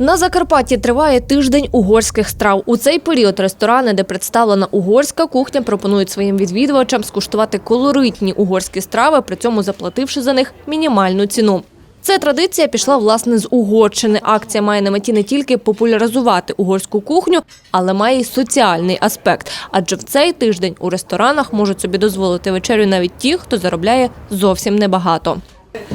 На Закарпатті триває тиждень угорських страв. У цей період ресторани, де представлена угорська кухня, пропонують своїм відвідувачам скуштувати колоритні угорські страви, при цьому заплативши за них мінімальну ціну. Ця традиція пішла власне з Угорщини. Акція має на меті не тільки популяризувати угорську кухню, але має й соціальний аспект. Адже в цей тиждень у ресторанах можуть собі дозволити вечерю навіть ті, хто заробляє зовсім небагато.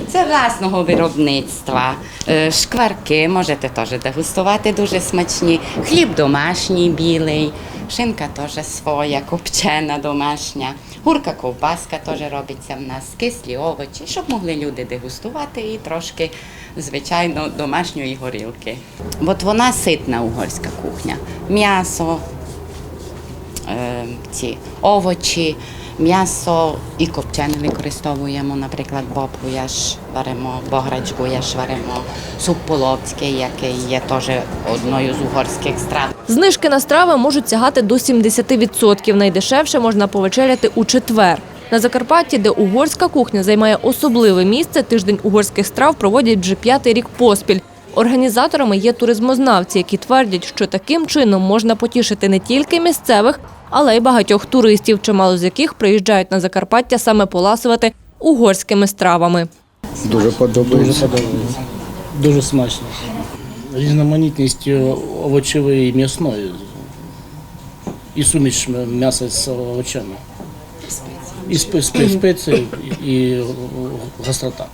Це власного виробництва. Е, Шкварки можете теж дегустувати дуже смачні. Хліб домашній білий, шинка теж своя, копчена домашня. Гурка ковбаска теж робиться в нас, кислі овочі, щоб могли люди дегустувати і трошки, звичайно, домашньої горілки. От вона ситна угорська кухня. М'ясо, е, ці овочі, м'ясо і копчене використовуємо, наприклад, боб гуяш варимо, бограч гуяш варимо, суп полоцький, який є теж одною з угорських страв. Знижки на страви можуть сягати до 70%. Найдешевше можна повечеряти у четвер. На Закарпатті, де угорська кухня займає особливе місце, тиждень угорських страв проводять вже п'ятий рік поспіль. Організаторами є туризмознавці, які твердять, що таким чином можна потішити не тільки місцевих, але й багатьох туристів, чимало з яких приїжджають на Закарпаття саме поласувати угорськими стравами. Дуже Дуже подобається. Дуже смачно. Різноманітність е, овочевої і м'ясної. І суміш м'яса з овочами. І спе- спе- спеції, і гострота.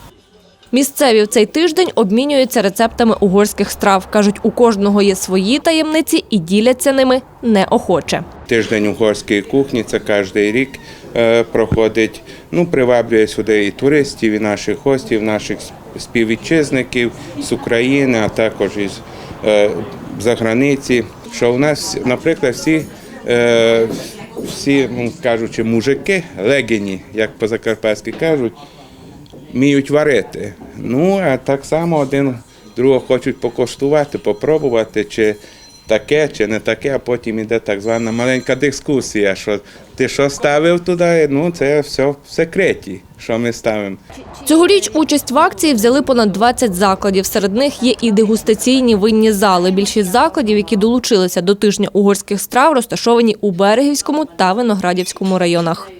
Місцеві в цей тиждень обмінюються рецептами угорських страв. Кажуть, у кожного є свої таємниці і діляться ними неохоче. Тиждень угорської кухні це кожен рік е, проходить. Ну, приваблює сюди і туристів, і наших гостів, наших співвітчизників з України, а також із е, за границі. Що у нас, наприклад, всі, е, всі ну, кажучи, мужики, легені, як по-закарпатськи кажуть, вміють варити. Ну, а так само один другого хочуть покоштувати, попробувати, чи таке, чи не таке, а потім іде так звана маленька дискусія, що ти що ставив туди, ну це все в секреті, що ми ставимо. Цьогоріч участь в акції взяли понад 20 закладів. Серед них є і дегустаційні винні зали. Більшість закладів, які долучилися до тижня угорських страв, розташовані у Берегівському та Виноградівському районах.